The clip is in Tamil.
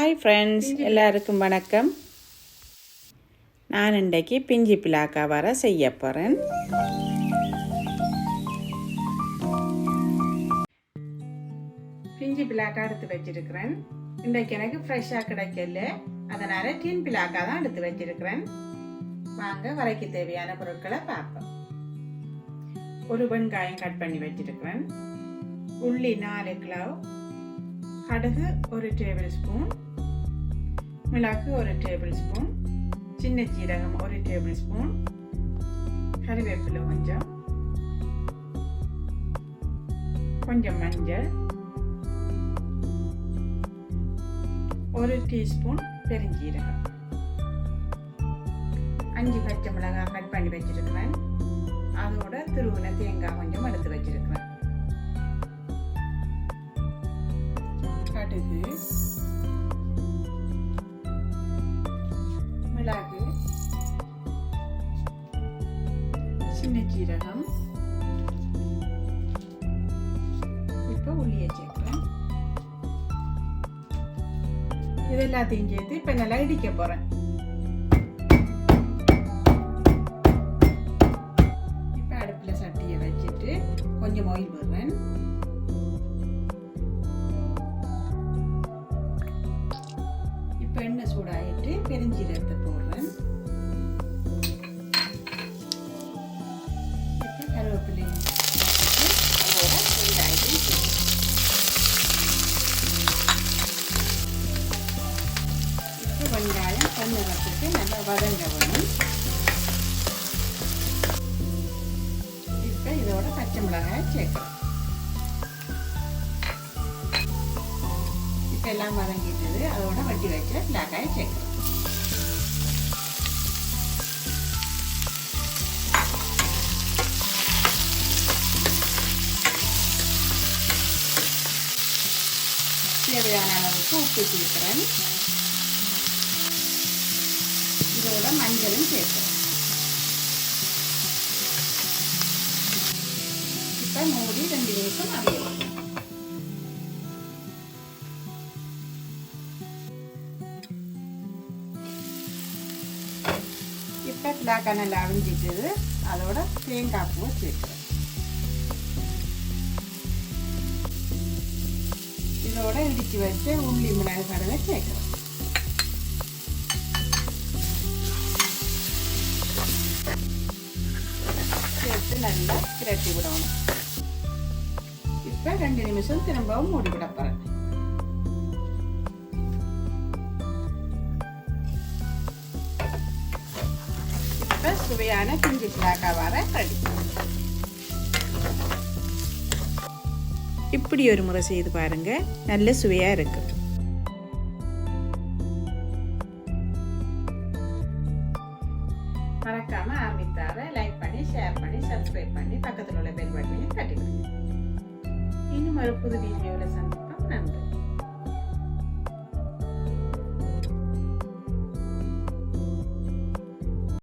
ஹாய் ஃப்ரெண்ட்ஸ் எல்லாருக்கும் வணக்கம். நான் இன்றைக்கு பிஞ்சி பிளாக்கா வர செய்ய போகிறேன் பிஞ்சி பிளாக்கா எடுத்து வச்சிருக்கிறேன். இன்றைக்கு எனக்கு ஃப்ரெஷ்ஷாக கிடைக்கல. அதனால் டீன் பிளாக்கா தான் எடுத்து வச்சிருக்கிறேன். வாங்க வரைக்கு தேவையான பொருட்களை பார்ப்போம். ஒரு வெங்காயம் கட் பண்ணி வச்சிருக்கிறேன். உள்ளி நாலு கிலோ கடுகு ஒரு டேபிள் ஸ்பூன் மிளகு ஒரு டேபிள் ஸ்பூன் சின்ன ஜீரகம் ஒரு டேபிள் ஸ்பூன் கருவேப்பிலை கொஞ்சம் கொஞ்சம் மஞ்சள் ஒரு டீஸ்பூன் பெருஞ்சீரகம். அஞ்சு பச்சை மிளகாய் கட் பண்ணி வச்சிருக்கிறேன். அதோட திருவுன தேங்காய் கொஞ்சம் எடுத்து வச்சிருக்கிறேன். கடுகு சின்ன ஜீரகம் இப்போ உள்ளியை சேர்க்கிறேன் இது எல்லாத்தையும் சேர்த்து இப்போ நல்லா இடிக்க போகிறேன் இப்போ அடுப்பில் சட்டியை வச்சுட்டு கொஞ்சம் ஆயில் விடுறேன் இப்போ எண்ணெய் சூடாகிட்டு பெருஞ்சீரகத்தை போடுறேன் வெங்காயம் வெங்காயம் வச்சுட்டு நல்லா வதங்க வேணும் இப்போ இதோட பச்சை மிளகாய் சேர்க்கிறேன் இப்போ எல்லாம் வதங்கிட்டது அதோட வட்டி வச்ச மிளகாயை சேர்க்கிறேன் தேவையான அளவுக்கு உப்பு சேர்க்கிறேன் இதோட மஞ்சளும் சேர்க்கிறேன் இப்போ மூடி ரெண்டு நிமிஷம் அவியலாம் இப்போ பிளாக் நல்லா அவிஞ்சிட்டது அதோட தேங்காய் பூவை சேர்க்கிறேன் இதோட இடிச்சு வச்ச உள்ளி மிளகு கடலை சேர்க்கிறேன் நல்லா திரட்டி விடணும். இப்போ ரெண்டு நிமிஷம் திரும்பவும் மூடி விட போகிறேன் இப்போ சுவையான பிஞ்சு பிளாக்கா வர ரெடி. இப்படி ஒரு முறை செய்து பாருங்க. நல்ல சுவையாக இருக்கு. മറ്റൊരു പുതു വീഡിയോയിലെ സന്ദർഭം